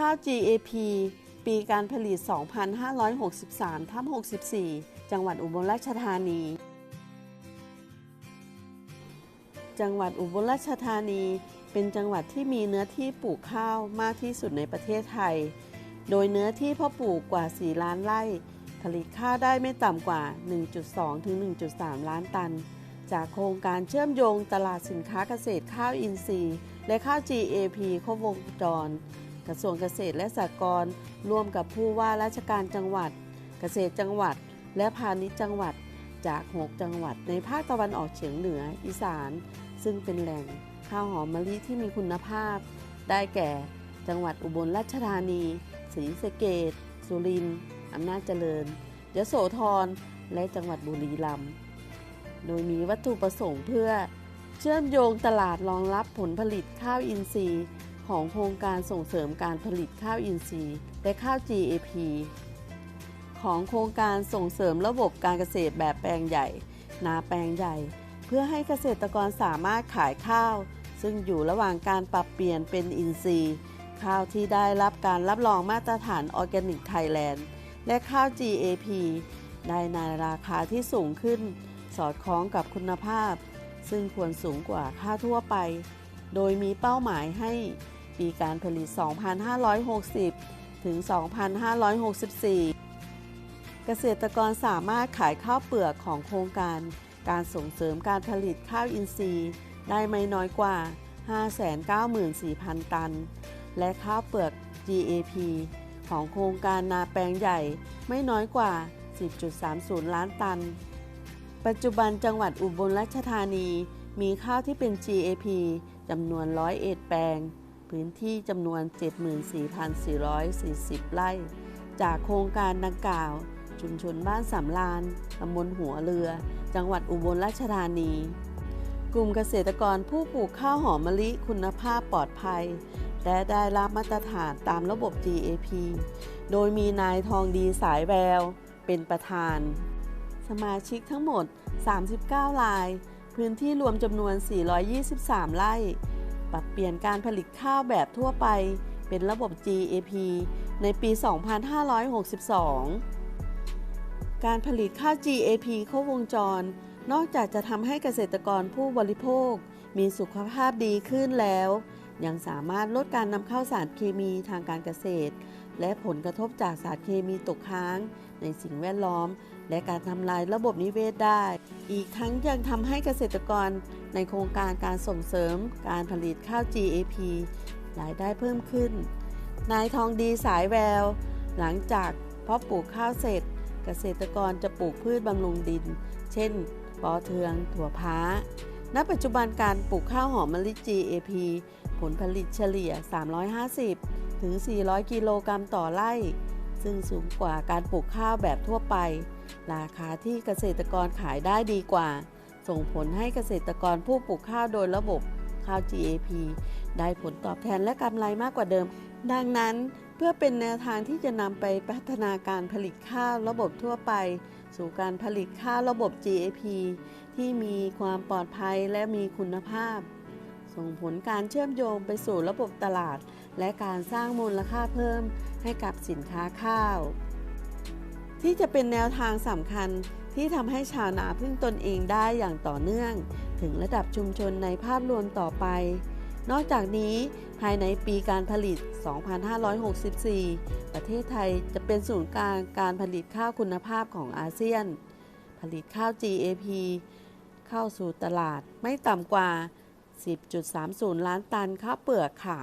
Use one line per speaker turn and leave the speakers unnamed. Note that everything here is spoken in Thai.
ข้าว GAP ปีการผลิต 2563ทับ64 จังหวัดอุบลราชธานี จังหวัดอุบลราชธานี เป็นจังหวัดที่มีเนื้อที่ปลูกข้าวมากที่สุดในประเทศไทย โดยเนื้อที่พาะปลูกกว่า 4 ล้านไร่ ผลิตข้าวได้ไม่ต่ำกว่า 1.2 ถึง 1.3 ล้านตัน จากโครงการเชื่อมโยงตลาดสินค้าเกษตรข้าวอินทรีย์ และข้าว GAP ครบวงจร กระทรวงเกษตรและสหกรณ์ร่วมกับผู้ว่าราชการจังหวัด เกษตรจังหวัด และพาณิชย์จังหวัดจาก 6 จังหวัดในภาคตะวันออกเฉียงเหนืออีสาน ซึ่งเป็นแหล่งข้าวหอมมะลิที่มีคุณภาพ ได้แก่ จังหวัดอุบลราชธานีศรีสะเกดสุรินทร์อำนาจเจริญยโสธรและจังหวัดบุรีรัมย์โดยมีวัตถุประสงค์เพื่อเชื่อมโยงตลาดรองรับผลผลิตข้าวอินทรีย์ ของโครงการส่งเสริมการผลิตข้าวอินทรีย์ และข้าว GAP ของโครงการส่งเสริมระบบการเกษตรแบบแปลงใหญ่ นาแปลงใหญ่ เพื่อให้เกษตรกรสามารถขายข้าว ซึ่งอยู่ระหว่างการปรับเปลี่ยนเป็นอินทรีย์ ข้าวที่ได้รับการรับรองมาตรฐานออร์แกนิกไทยแลนด์และข้าว GAP ได้ในราคาที่สูงขึ้น สอดคล้องกับคุณภาพ ซึ่งควรสูงกว่าข้าทั่วไป โดยมีเป้าหมายให้ ปีการผลิต 2560 ถึง 2564 เกษตรกรสามารถขายข้าวเปลือกของโครงการ การส่งเสริมการผลิตข้าวอินทรีย์ ได้ไม่น้อยกว่า 594,000 ตัน และข้าวเปลือก GAP ของโครงการนาแปลงใหญ่ไม่น้อยกว่า 10.30 ล้านตัน ปัจจุบันจังหวัดอุบลราชธานีมีข้าวที่เป็น GAP จำนวน 101 แปลง พื้นที่จำนวน 74,440 ไร่ จากโครงการดังกล่าว ชุมชนบ้านสำรานตำบลหัวเรือ จังหวัดอุบลราชธานี กลุ่มเกษตรกรผู้ปลูกข้าวหอมมะลิคุณภาพปลอดภัย และได้รับมาตรฐานตามระบบ GAP โดยมีนายทองดีสายแวว เป็นประธาน สมาชิกทั้งหมด 39 ราย พื้นที่รวมจำนวน 423 ไร่ ปรับเปลี่ยนการผลิตข้าวแบบทั่วไป เป็นระบบ GAP ในปี 2562 การผลิตข้าว GAP ครบวงจร นอกจากจะทำให้เกษตรกรผู้บริโภค มีสุขภาพดีขึ้นแล้ว ยังสามารถลดการนำเข้าสารเคมีทางการเกษตร และผลกระทบจากสารเคมีตกค้าง ในสิ่งแวดล้อม และการทำลายระบบนิเวศได้ อีกทั้งยังทำให้เกษตรกรในโครงการการส่งเสริมการผลิตข้าว GAP รายได้เพิ่มขึ้น นายทองดีสายแวว หลังจากเพาะปลูกข้าวเสร็จ เกษตรกรจะปลูกพืชบำรุงดิน เช่น ปอเทือง ถั่วพ้า ณ ปัจจุบันการปลูกข้าวหอมมะลิ GAP ผลผลิตเฉลี่ย 350 ถึง 400 กิโลกรัมต่อไร่ ซึ่งสูงกว่าการปลูกข้าวแบบทั่วไป ราคาที่เกษตรกรขายได้ดีกว่า ส่งผลให้เกษตรกรผู้ปลูกข้าวโดยระบบข้าว GAP ได้ผลตอบแทนและกำไรมากกว่าเดิม ดังนั้นเพื่อเป็นแนวทางที่จะนำไปพัฒนาการผลิตข้าวระบบทั่วไป สู่การผลิตข้าวระบบ GAP ที่มีความปลอดภัยและมีคุณภาพ ส่งผลการเชื่อมโยงไปสู่ระบบตลาด และการสร้างมูลค่าเพิ่มให้กับสินค้าข้าว ที่จะเป็นแนวทางสำคัญที่ทำให้ชาวนาพึ่งตนเองได้อย่างต่อเนื่อง ถึงระดับชุมชนในภาพรวมต่อไป นอกจากนี้ภายในปีการผลิต 2564 ประเทศไทยจะเป็นศูนย์กลางการผลิตข้าวคุณภาพของอาเซียน ผลิตข้าว GAP เข้าสู่ตลาดไม่ต่ำกว่า 10.30 ล้านตันข้าวเปลือกค่ะ